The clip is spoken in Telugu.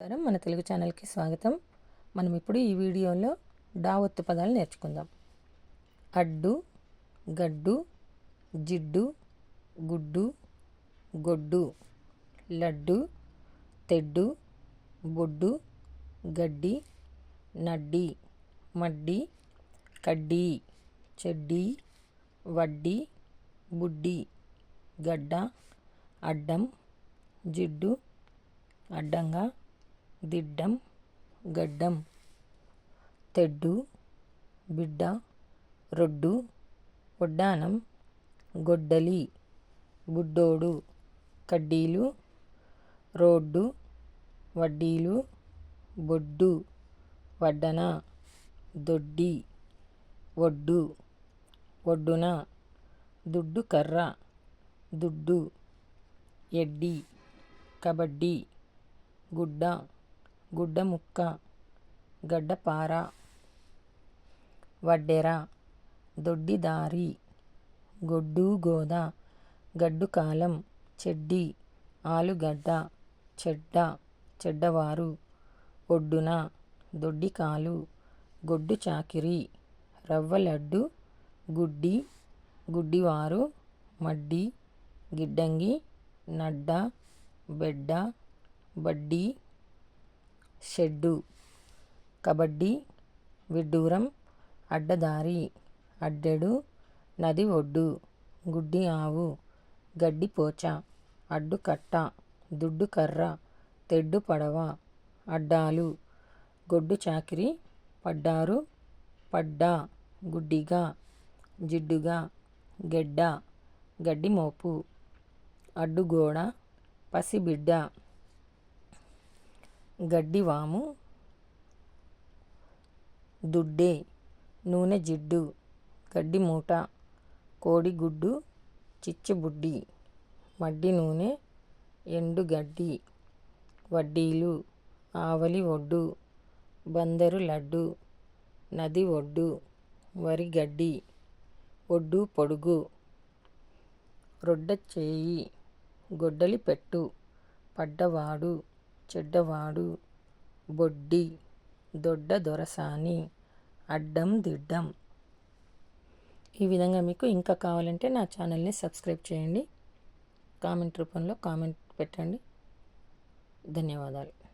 నమస్కారం. మన తెలుగు ఛానల్కి స్వాగతం. మనం ఇప్పుడు ఈ వీడియోలో డా ఒత్తు పదాలు నేర్చుకుందాం. అడ్డు గడ్డు జిడ్డు గుడ్డు గొడ్డు లడ్డు తెడ్డు బొడ్డు గడ్డి నడ్డి మడ్డి కడ్డీ చెడ్డీ వడ్డీ బుడ్డి గడ్డ అడ్డం జిడ్డు అడ్డంగా దిడ్డం గడ్డం తెడ్డు బిడ్డ రొడ్డు ఒడ్డానం గొడ్డలి బుడ్డోడు కడ్డీలు రోడ్డు వడ్డీలు బొడ్డు వడ్డన దొడ్డి ఒడ్డు ఒడ్డున దుడ్డు కర్ర దుడ్డు ఎడ్డి కబడ్డీ గుడ్డ గుడ్డముక్క గడ్డపార వడ్డెర దొడ్డిదారి గొడ్డు గోద గడ్డుకాలం చెడ్డి ఆలుగడ్డ చెడ్డ చెడ్డవారు ఒడ్డున దొడ్డికాలు గొడ్డు చాకిరి రవ్వ లడ్డు గుడ్డి గుడ్డివారు మడ్డి గిడ్డంగి నడ్డ బెడ్డ బడ్డీ షెడ్డు. కబడ్డీ విడ్డూరం అడ్డదారి అడ్డెడు నది ఒడ్డు గుడ్డి ఆవు గడ్డిపోచ అడ్డుకట్ట దుడ్డు కర్ర తెడ్డు పడవ అడ్డాలు గొడ్డు చాకిరి పడ్డారు పడ్డా గుడ్డిగా జిడ్డుగా గెడ్డ గడ్డి మోపు అడ్డుగోడ పసిబిడ్డ గడ్డివాము దుడ్డే నూనె జిడ్డు గడ్డి మూట కోడిగుడ్డు చిచ్చుబుడ్డి మడ్డి నూనె ఎండుగడ్డి వడ్డీలు ఆవలి ఒడ్డు బందరు లడ్డు నది ఒడ్డు వరి గడ్డి ఒడ్డు పొడుగు రొడ్డ చేయి గొడ్డలి పెట్టు పడ్డవాడు చెడ్డవాడు బొడ్డి దొడ్డ దొరసాని అడ్డం దిడ్డం. ఈ విధంగా మీకు ఇంకా కావాలంటే నా ఛానల్ని సబ్స్క్రైబ్ చేయండి. కామెంట్ రూపంలో కామెంట్ పెట్టండి. ధన్యవాదాలు.